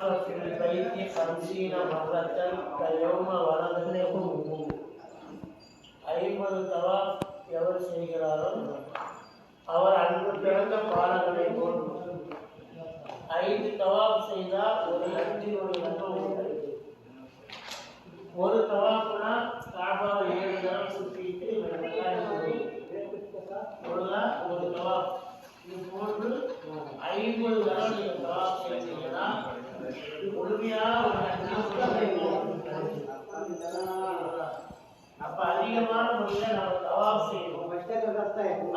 في البيت خمسين مرة كاليوم ولدنه ஐம்பது தவாப் எவர் செய்கிறாரோ அவர் அன்று பிறந்த பாலகனை போன்று ஐந்து தவாப் செய்தால் ஒரு லட்சினுடைய நன்மை உண்டு ஒரு தவாப்புனா காபாவை ஏழு தரம் சுற்றிட்டு ஒரு நாள் ஒரு தவாப் அப்ப அதிகமான முறையில நம்ம தவாப் செய்யணும்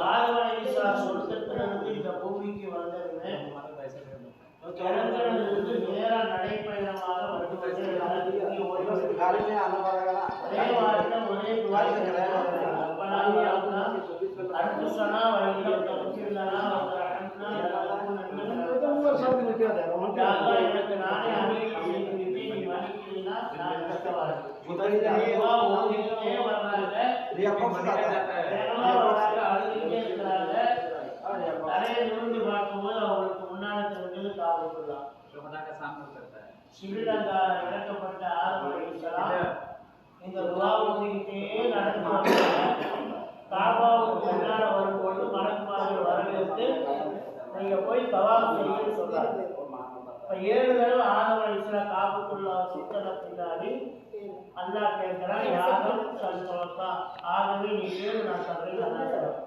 ஆதவனை சொர்க்கத்திலிருந்து இந்த பூமிக்கு வந்ததுமே கிழக்கிலிருந்து நேரா நடைப்பயணமாக வந்து வந்து எல்லாத்தையும் ஓய்வு ஸ்ரீலங்கா இறக்கப்பட்ட ஆறுமுறை இந்த துவா நடந்து காபாவுக்கு முன்னால வரும்போது வரவேற்று நீங்க போய் தவாப் சொல்றாங்க இப்ப ஏழு தடவை ஆதம் அலிஸ்லாம் காபத்துல்லா சுத்தன பின்னாடி அல்லாஹ் கேட்கிறான் யாரும் சல்சலத்தா ஆகவே நீ கேளு நான் சொல்றேன் அல்லா சொல்றேன்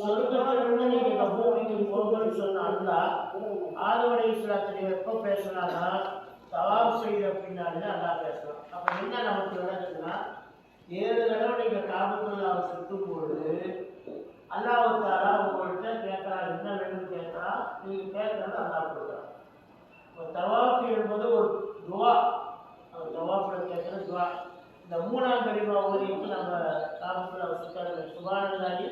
சொர்க்கத்திலிருந்து நீங்க பூமிக்கு போகணும்னு சொன்ன அல்லாஹ் ஆதம் அலிஸ்லாத்துடைய எப்போ பேசுனாங்கன்னா தவாப் செய்த பின்னாடி தான் அல்லாஹ் பேசுறான். அப்ப என்ன நமக்கு நடக்குதுன்னா ஏழு தடவை நீங்க காபத்துல்லாவை சுற்றும் பொழுது அல்லாஹாலா உங்கள்கிட்ட கேட்கறான் என்ன வேணும்னு கேட்கறா நீங்க கேட்கறது அல்லாஹ் கொடுக்குறான். இப்போ தவாஃப் என்பது ஒரு துவா. தவாஃபில் கேட்குற துவா. இந்த மூணாம் கரிமா ஓதிக்கு நம்ம காபத்தில் சுத்தாங்க சுபானந்தாரி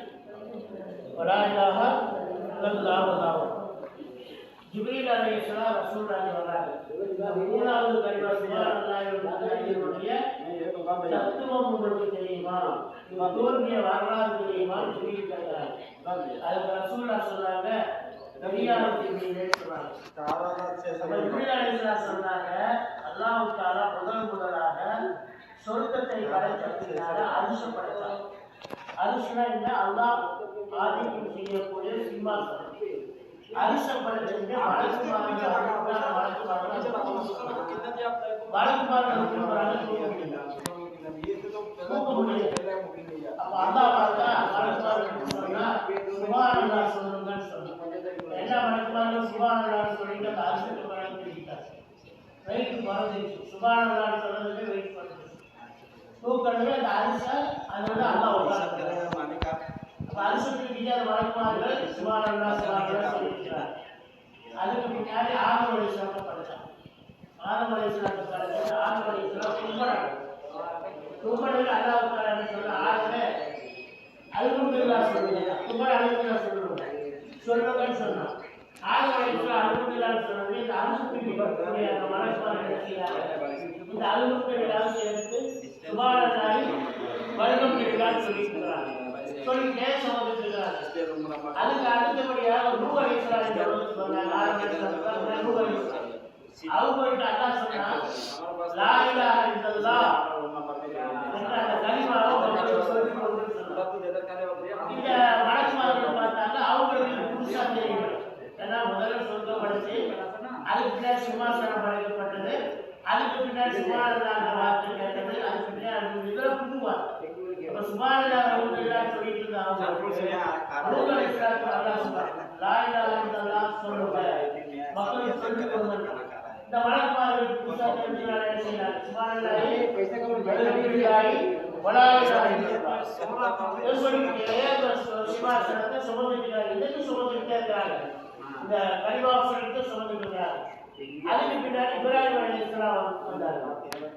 வடாயிலாக லாபதாகும் ஜிப்ரீல் அலைஹிஸ்ஸலாம் ரசூலுல்லாஹி வர்றாங்க வராங்க மூணாவது கரிமா சுபானந்தாரியுடைய தத்துவம் உங்களுக்கு தெரியுமா? இது தோன்றிய வரலாறு தெரியுமா? ஜிப்ரீல் கேட்கிறாங்க அதுக்கு ரசூல்லா சொல்றாங்க சொன்னாங்க அல்லாஹ் முதல் முதலாக சொர்க்கத்தை படைத்தபின்னால அரிச படைத்தார் அரிசனா என்ன அல்லாஹ் ஆதிக்கம் செய்யக்கூடிய சிம்மாசனம். அரிச படைச்சிருந்து வழக்குமார்கள் வழக்குமார்கள் வழக்குமார்கள் தூக்க முடியாது அப்ப அல்லாஹ் பார்த்தா வழக்குமார்கள் சொன்னா சுபானல்லாஹ் சொல்லுங்கன்னு சொன்னாங்க எல்லா வழக்குமார்களும் சுபானல்லாஹ் சொல்லிட்டு அந்த அரிசத்துக்கு வழக்கு தெரிவித்தார் வெயிட் குறைஞ்சிருச்சு சுபானல்லாஹ் சொல்றதுக்கு வெயிட் பண்ணுறது தூக்கணுமே அந்த அரிசை அதோட அல்லாஹ் உட்கார்ந்து அப்ப அரிசத்துக்கு கிட்ட வழக்குமார்கள் சுபானல்லாஹ் சுபானல்லாஹ் சொல்லியிருக்கிறார் அதுக்கு பின்னாடி ஆறுமலை சிறப்பு படிச்சான் ஆறுமலை சிறப்பு படிச்சது ஆறுமலை சிறப்பு கும்படாங்க கும்படில் அல்லாஹ் தாலா சொல்ற ஆறுமே அல்ஹம்துலில்லாஹ் சொல்லுங்க கும்பட அல்ஹம்துலில்லாஹ் சொல்லுங்க சொல்லுங்கன்னு சொன்னான் ஆறுமலை சிறப்பு அல்ஹம்துலில்லாஹ் சொல்றது இந்த அரிசத்துக்கு வரக்கூடிய அந்த மனசுமான நினைக்கிறாங்க இந்த அல்ஹம்துலில்லாஹ் சேர்த்து சுபானல்லாஹி வல்ஹம்துலில்லாஹ் சொல்லியிருக்கிறார். சொல்லிட்டே சமர்ப்பிக்கிறாங்க அதுக்கு அடுத்தபடியாக ரூ அலிஸ்லாம் சொன்னாங்க ஆரம்பிச்சாங்க ரூ அலிஸ்லாம் அவங்கள்ட்ட அல்லாஹ் சொன்னா லா இலாஹ என்ற அந்த சொல்லி இந்த பார்த்தாங்க அவங்களுக்கு புதுசா தெரியும். ஏன்னா முதல்ல சொர்க்கம் படிச்சு அதுக்கு சிம்மாசனம் படைக்கப்பட்டது அதுக்கு பின்னாடி சுமாரதான வார்த்தை கேட்டது அதுக்கு பின்னாடி இதுல புது வார்த்தை இப்ப சுமாரதா ரவுண்டெல்லாம் சொல்லிட்டு இருந்தாங்க ரூகல் இஸ்லாத்து அல்லாஹ் சொல்றாங்க. லா இலாஹ இல்லல்லாஹ் சொல்லுங்க மக்களுக்கு சொல்லிக் கொடுங்க இந்த வழக்குமார்கள் புதுசா தெரிஞ்சுனால என்ன இலாஹ இல்லல்லாஹ் சிம்மாசனத்தை சுமந்துக்கிறாங்க இன்னைக்கு சுமந்துக்கிட்டே இருக்கிறாங்க இந்த கரிவாசனத்தை சுமந்துக்கிறாங்க அதுக்கு பின்னாடி இப்ராஹிம் அலி இஸ்லாம் வந்தாங்க.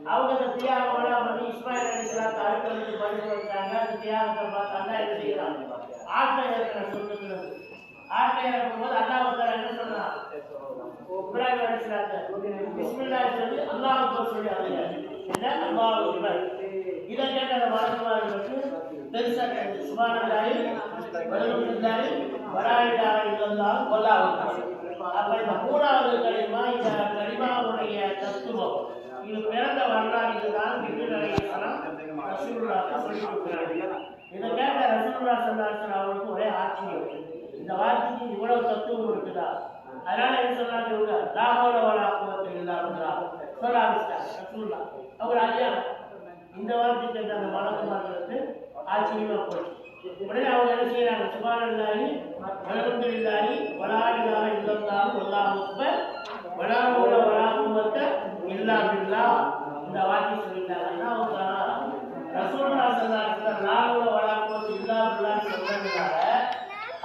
அவங்க அந்த தியாகம் பண்ணி இஸ்மாயில் அலி இஸ்லாத்தை அடுத்தவருக்கு பதிவு வச்சாங்க அந்த தியாகத்தை பார்த்து அண்ணா என்ன செய்யறாங்க ஆட்டை இறக்கிற சொந்தத்துல ஆட்டை இறக்கும் போது அல்லாஹ் வந்தார் என்ன சொல்றான்? இப்ராஹிம் அலி இஸ்லாத்தை பிஸ்மில்லா சொல்லி அல்லாஹ் சொல்லி அதுங்க என்ன? அல்லாஹ் இதை கேட்ட அந்த வாழ்க்கையாளர்களுக்கு பெருசா கேட்டு சுபானல்லாஹி வல்ஹம்துலில்லாஹி வலா கொல்லாவுக்கு அப்ப இந்த மூணாவது கலிமா இந்த கலிமாவுடைய இது பிறந்த வரலாறு இதுதான் ஜிப்ரீல் அலைஹிஸ்ஸலாம் கொடுக்கிறாங்க இதை கேட்ட ரசூலுல்லாஹ் சந்தாசன் அவருக்கு ஒரே ஆச்சரியம். இந்த வார்த்தைக்கு இவ்வளவு தத்துவம் இருக்குதா? அதனால என்ன சொன்னாங்க இவங்க? லாகோல வலா குவத்த சொல்ல ஆரம்பிச்சிட்டாங்க ரசூலுல்லாஹ். அவர் ஐயா இந்த வார்த்தைக்கு அந்த அந்த மலக்குமார்களுக்கு ஆச்சரியமா போச்சு. உடனே அவங்க என்ன செய்யறாங்க? சுபானல்லாஹி அல்ஹம்துலில்லாஹி வலா இலாஹ இல்லல்லாஹு வல்லாஹு அக்பர் வலா ஹவுல இல்லா பில்லா. இந்த வாக்கி சொல்லிட்டாங்க. அவங்க ரசூலுல்லாஹ் ஸல்லல்லாஹு அலைஹி வஸல்லம் இல்லா பில்லா சொல்றதுனால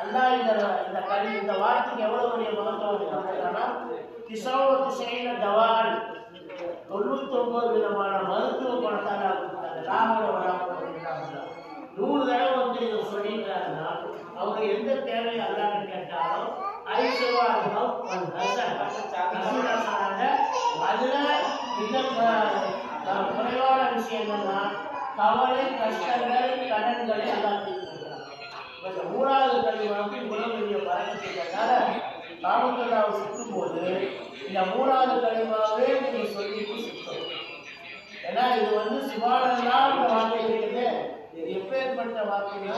அல்லாஹ் இந்த இந்த கல்வி இந்த வார்த்தைக்கு எவ்வளவு பெரிய மகத்துவம் கொடுக்குறான்னா திசோவ திசையில தவால். தொண்ணூத்தொன்பது விதமான மருத்துவ குணத்தால் நூறு தடவை வந்து இதை அவங்க எந்த தேவை அல்லான்னு கேட்டாலும் ஐசவா இருக்கணும் அதுல மிக அஹ், அஹ், தான் கவலை கஷ்டங்கள் கடன்களை எல்லாம் மூணாவது கல்வி வந்து இவ்வளவு பெரிய பறக்கத்தை கேட்டால சுற்றும் போது இந்த மூணாவது கல்வியாகவே நீங்க சொல்லிட்டு ஏன்னா இது வந்து சிவானந்தான்ற இருக்குது இது எப்பேற்பட்ட வார்த்தைனா